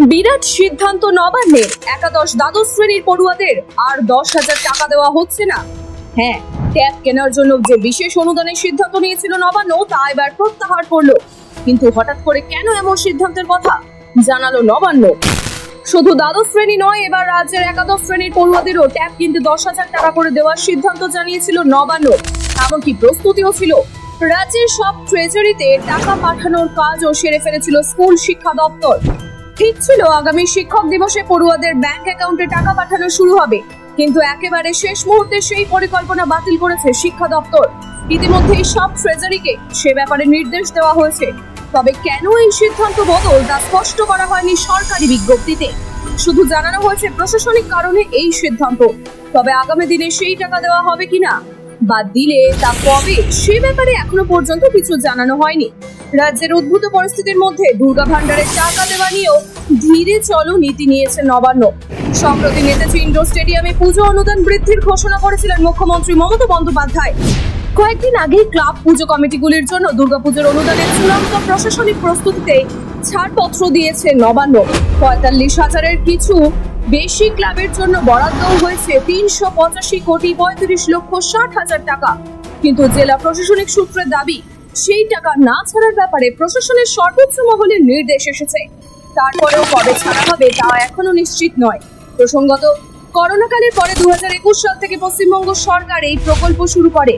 বিরাট সিদ্ধান্ত নবান্নের একাদশ দ্বাদশ শ্রেণির পড়ুয়াদের আর দশ হাজার টাকা দেওয়া হচ্ছে না। হ্যাঁ ট্যাব কেনার জন্য যে বিশেষ অনুদানের সিদ্ধান্ত নিয়েছিল নবান্ন, তা এবার প্রত্যাহার করল। কিন্তু হঠাৎ করে কেন এমন সিদ্ধান্তের কথা জানালো নবান্ন? শুধু দ্বাদশ শ্রেণি নয়, এবার রাজ্যের একাদশ শ্রেণির পড়ুয়াদেরও ট্যাব কিনতে দশ হাজার টাকা করে দেওয়ার সিদ্ধান্ত জানিয়েছিল নবান্ন। এমনকি প্রস্তুতিও ছিল। রাজ্যের সব ট্রেজারিতে টাকা পাঠানোর কাজও সেরে ফেলেছিল স্কুল শিক্ষা দপ্তর। ঠিক ছিল, আগামী শিক্ষক দিবসে পড়ুয়াদের ব্যাংক অ্যাকাউন্টে টাকা পাঠানো শুরু হবে। কিন্তু একেবারে শেষ মুহূর্তে সেই পরিকল্পনা বাতিল করেছে শিক্ষা দপ্তর। ইতিমধ্যেই সব ট্রেজারিকে সে ব্যাপারে নির্দেশ দেওয়া হয়েছে। তবে কেন এই সিদ্ধান্ত বদল, তা স্পষ্ট করা হয়নি সরকারি বিজ্ঞপ্তিতে। শুধু জানানো হয়েছে প্রশাসনিক কারণে এই সিদ্ধান্ত। তবে আগামী দিনে সেই টাকা দেওয়া হবে কিনা, বা দিলে তা কবে, সে ব্যাপারে এখনও পর্যন্ত কিছু জানানো হয়নি। রাজ্যের উদ্ভূত পরিস্থিতির মধ্যে দুর্গা ভান্ডারের টাকা দেওয়া নিয়েও ধীরে চলো নীতি নিয়েছে নবান্ন। সম্প্রতি নেতাজি ইন্ডোর স্টেডিয়ামে পুজো অনুদান বৃদ্ধির ঘোষণা করেছিলেন মুখ্যমন্ত্রী মমতা বন্দ্যোপাধ্যায়। কয়েকদিন আগেই ক্লাব পুজো কমিটিগুলির জন্য দুর্গাপুজোর অনুদানের চূড়ান্ত প্রশাসনিক প্রস্তুতিতে ছাড়পত্র দিয়েছে নবান্ন। পঁয়তাল্লিশ হাজারের কিছু বেশি ক্লাবের জন্য বরাদ্দও হয়েছে তিনশো পঁচাশি কোটি পঁয়ত্রিশ লক্ষ ষাট হাজার টাকা। কিন্তু জেলা প্রশাসনিক সূত্রের দাবি সেই টাকা না ছাড়ার ব্যাপারে প্রশাসনের সর্বোচ্চ মহলের নির্দেশ এসেছে। তারপরেও কবে ছাড়া হবে তা এখনও নিশ্চিত নয়। প্রসঙ্গত, করোনাকালের পরে দু সাল থেকে পশ্চিমবঙ্গ সরকার এই প্রকল্প শুরু করে।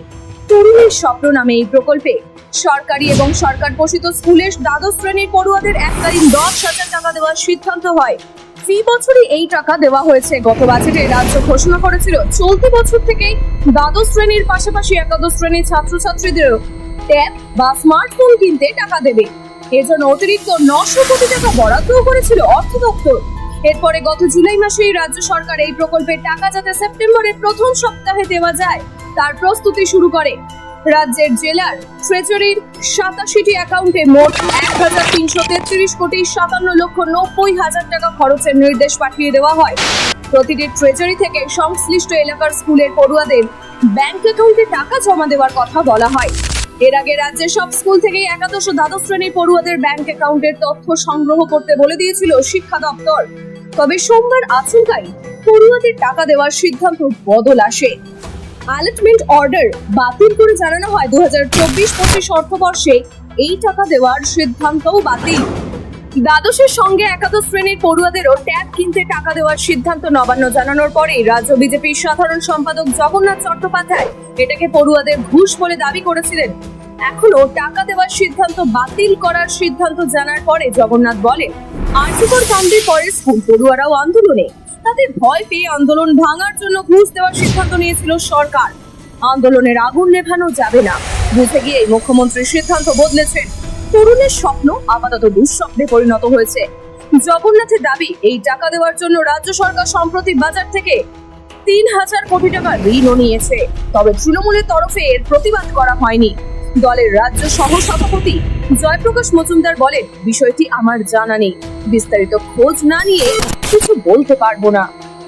তরুণের স্বপ্ন নামে এই প্রকল্পে সরকারি এবং সরকার পোষিত স্কুলের দ্বাদশ শ্রেণির পড়ুয়াদের এককালীন দশ হাজার টাকা দেওয়ার সিদ্ধান্ত হয়। ফি বছরই এই টাকা দেওয়া হয়েছে। গত বাজেটে রাজ্য ঘোষণা করেছিল, চলতি বছর থেকেই দ্বাদশ শ্রেণির পাশাপাশি একাদশ শ্রেণির ছাত্রছাত্রীদেরও ট্যাব বা স্মার্টফোন কিনতে টাকা দেবে। এজন্য অতিরিক্ত নশো কোটি টাকা বরাদ্দ করেছিল অর্থ দপ্তর। এরপরে গত জুলাই মাসেই রাজ্য সরকার এই প্রকল্পের টাকা যাতে সেপ্টেম্বরের প্রথম সপ্তাহে দেওয়া যায়, তার প্রস্তুতি শুরু করে। রাজ্যের জেলার ট্রেজারির সাতাশিটি অ্যাকাউন্টে মোট এক হাজার তিনশো তেত্রিশ কোটি সাতান্ন লক্ষ নব্বই হাজার টাকা খরচের নির্দেশ পাঠিয়ে দেওয়া হয়। প্রতিটি ট্রেজারি থেকে সংশ্লিষ্ট এলাকার স্কুলের পড়ুয়াদের ব্যাংক অ্যাকাউন্টে টাকা জমা দেওয়ার কথা বলা হয়। এর আগে রাজ্যের সব স্কুল থেকেই একাদশ দ্বাদশ শ্রেণির পড়ুয়াদের ব্যাংক অ্যাকাউন্টের তথ্য সংগ্রহ করতে বলে দিয়েছিল শিক্ষা দপ্তর। তবে সোমবার আচমকাই পড়ুয়াদের টাকা দেওয়ার সিদ্ধান্ত বদল আসে। অ্যালটমেন্ট অর্ডার বাতিল করে জানানো হয়। দু হাজার চব্বিশ পঁচিশ অর্থবর্ষে এই টাকা দেওয়ার সিদ্ধান্তও বাতিল। দ্বাদশের সঙ্গে একাদশ শ্রেণির পড়ুয়াদেরও ট্যাব কিনতে টাকা দেওয়ার সিদ্ধান্ত নবান্ন জানানোর পরেই রাজ্য বিজেপির সাধারণ সম্পাদক জগন্নাথ চট্টোপাধ্যায় এটাকে পড়ুয়াদের ঘুষ বলে দাবি করেছিলেন। এখনও টাকা দেওয়ার সিদ্ধান্ত বাতিল করার সিদ্ধান্ত জানার পরে জগন্নাথ বলেন আর্থিকর কাণ্ডের পরে স্কুল পড়ুয়ারাও আন্দোলনে। তাদের ভয় পেয়ে আন্দোলন ভাঙার জন্য ঘুষ দেওয়ার সিদ্ধান্ত নিয়েছিল সরকার। আন্দোলনের আগুন নেভানো যাবে না। বুঝে গিয়ে মুখ্যমন্ত্রীর সিদ্ধান্ত বদলেছেন তরুণের স্বপ্ন আপাতত দুঃস্বপ্নে পরিণত হয়েছে। জগন্নাথের দাবি, এই টাকা দেওয়ার জন্য রাজ্য সরকার সম্প্রতি বাজার থেকে তিন হাজার কোটি টাকা ঋণও নিয়েছে। তবে তৃণমূলের তরফে এর প্রতিবাদ করা হয়নি। দলের রাজ্য সহ সভাপতি জয়প্রকাশ মজুমদার বলেন, বিষয়টি আমার জানা নেই। বিস্তারিত খোঁজ না নিয়ে কিছু বলতে পারব না।